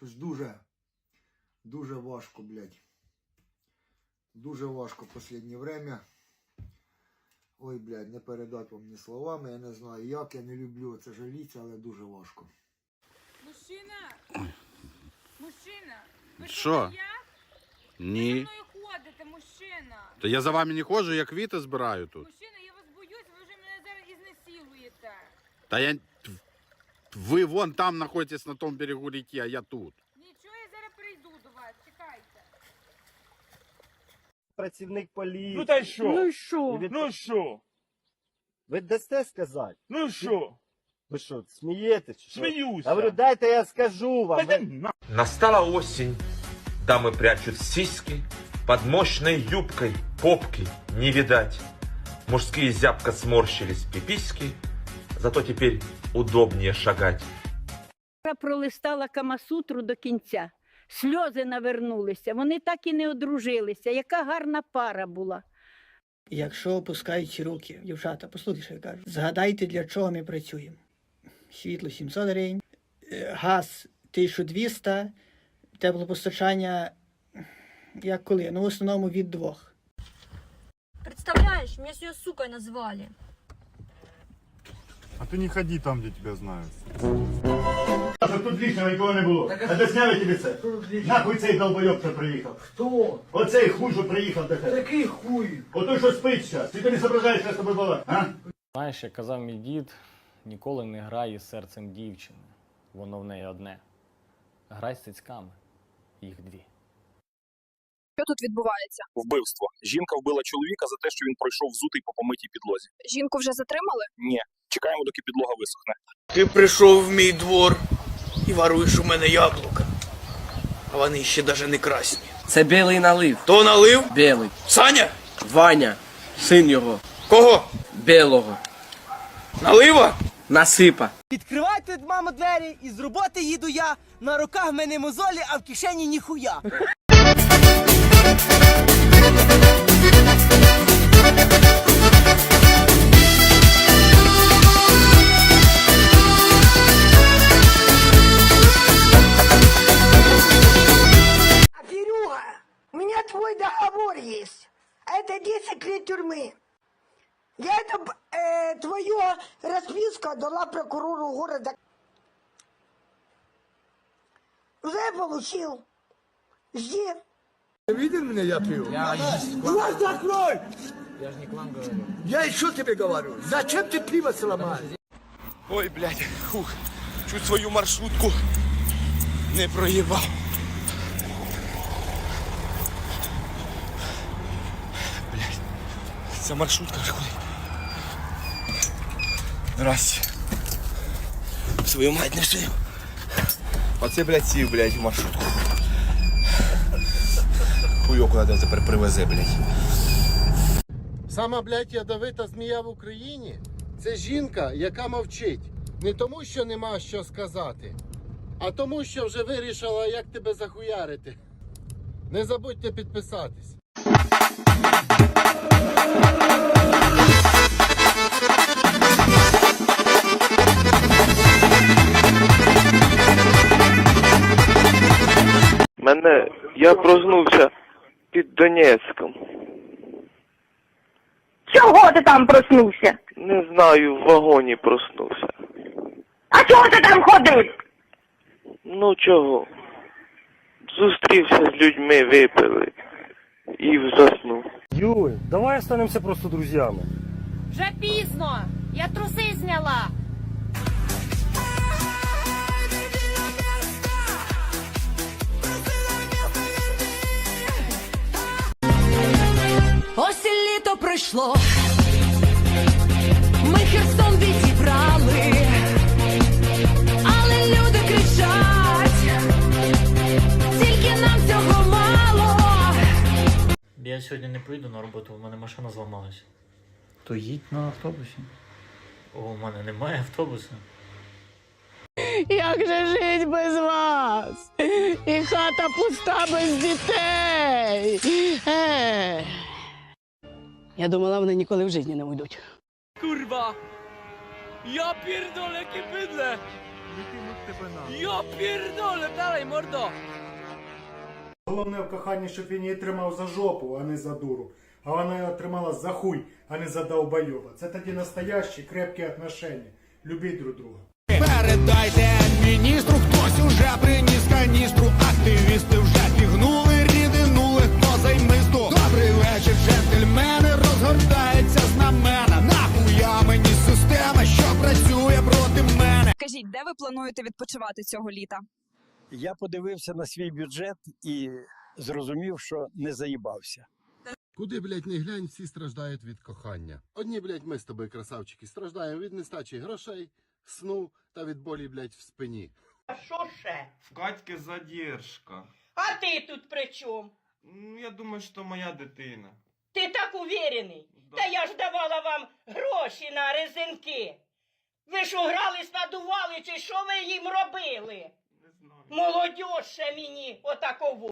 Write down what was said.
Щось дуже, дуже важко, блядь. Дуже важко в останнє время. Ой, блядь, не передати вам ні словами, я не знаю як, я не люблю це жаліться, але дуже важко. Мужчина! Мужчина! Ви Що? як? Ви Ні. мною ходите, мужчина! То я за вами не ходжу, я квіти збираю тут. Мужчина, я вас боюсь, ви вже мене зараз ізнасилуєте. Та я. Ви вон там знаходитесь на тому берегу реки, а я тут. Нічого, я зараз прийду до вас, чекайте. працівник поліції. Ну та й що? Ну і І що? від- Ну що? Ви дасте сказати? Ну що? Ви що, смієтесь? чи що? Сміюся. Я говорю, дайте я скажу вам. Та Ви- йди на- Настала осень, дамы прячут сиськи, под мощной юбкой попки не видать. Мужские зябко сморщились пиписьки, зато теперь удобнее шагать. Я пролистала Камасутру до кінця. Сльози навернулися. Вони так і не одружилися. Яка гарна пара була. Якщо опускають руки, дівчата, послухайте, що я кажу. Згадайте, для чого ми працюємо. Світло 700 гривень, е, газ 1200, теплопостачання, як коли? Ну, в основному від двох. Представляешь, меня сегодня сукой назвали. А ты не ходи там, где тебя знают. Тут лишнього нікого не було. А де сняли тобі це? Нахуй цей долбойоб, що приїхав. Хто? Оцей хуй, що приїхав до тебе. Який хуй? Отой, що спить зараз. Ти тобі зображаєш, що з тобою балак, а? Знаєш, як казав мій дід, ніколи не грай із серцем дівчини. Воно в неї одне. Грай з цицьками. Їх дві. Що тут відбувається? Вбивство. Жінка вбила чоловіка за те, що він пройшов взутий по помитій підлозі. Жінку вже затримали? Ні. Чекаємо, доки підлога висохне. Ти прийшов в мій двор і варуєш у мене яблука. А вони ще навіть не красні. Це білий налив. Хто налив? Білий. Саня? Ваня. Син його. Кого? Білого. Налива? Насипа. Відкривайте, мама, двері, і з роботи їду я. На руках в мене мозолі, а в кишені ніхуя. Это 10 лет тюрьмы. Я это, э, твою расписку дала прокурору города. Уже получил. Жди. Видел меня, я пью? Глаз закрой! Я же не к вам говорю. Я еще тебе говорю. Зачем ты пиво сломал? Ой, блядь, хух. Чуть свою маршрутку не проїбав. Ця маршрутка куди? Здрасте. Свою мать не свою. Оце, блядь, сів, блядь, в маршрутку. Хуйок куди тепер привезе, блядь. Сама, блядь, ядовита змія в Україні це жінка, яка мовчить. Не тому, що нема що сказати, а тому, що вже вирішила, як тебе захуярити. Не забудьте підписатись. Мене, я проснувся під Донецьком. Чого ти там проснувся? Не знаю, в вагоні проснувся. А чого ти там ходив? Ну чого? Зустрівся з людьми, випили і заснув. Юль, давай останемося просто друзями. Вже пізно! Я труси зняла! Пройшло. Ми Херсон відібрали. Але люди кричать. Тільки нам цього мало. Я сьогодні не поїду на роботу, у мене машина зламалася. То їдь на автобусі. О, у мене немає автобуса. Як же жить без вас? І хата пуста без дітей. Ех. Я думала, вони ніколи в житті не уйдуть. Kurwa! Ja pierdolę, jakie bydle! Йо, пірдоле, далей, мордо! Головне в коханні, щоб він її тримав за жопу, а не за дуру. А вона його тримала за хуй, а не за довбойоба. Це тоді настоящі крепкі отношення. Любіть друг друга. Передайте міністру, хтось уже приніс каністру. Активісти вже пігнули, плануєте відпочивати цього літа? Я подивився на свій бюджет і зрозумів, що не заїбався. Куди, блядь, не глянь, всі страждають від кохання. Одні, блядь, ми з тобою, красавчики, страждаємо від нестачі грошей, сну та від болі, блядь, в спині. А що ще? В Катьки задержка. А ти тут при чому? Ну, я думаю, що моя дитина. Ти так уверений? Та я ж давала вам гроші на резинки. Ви ж угрались, надували, чи що ви їм робили? Не знаю. Молодь ще мені отакову.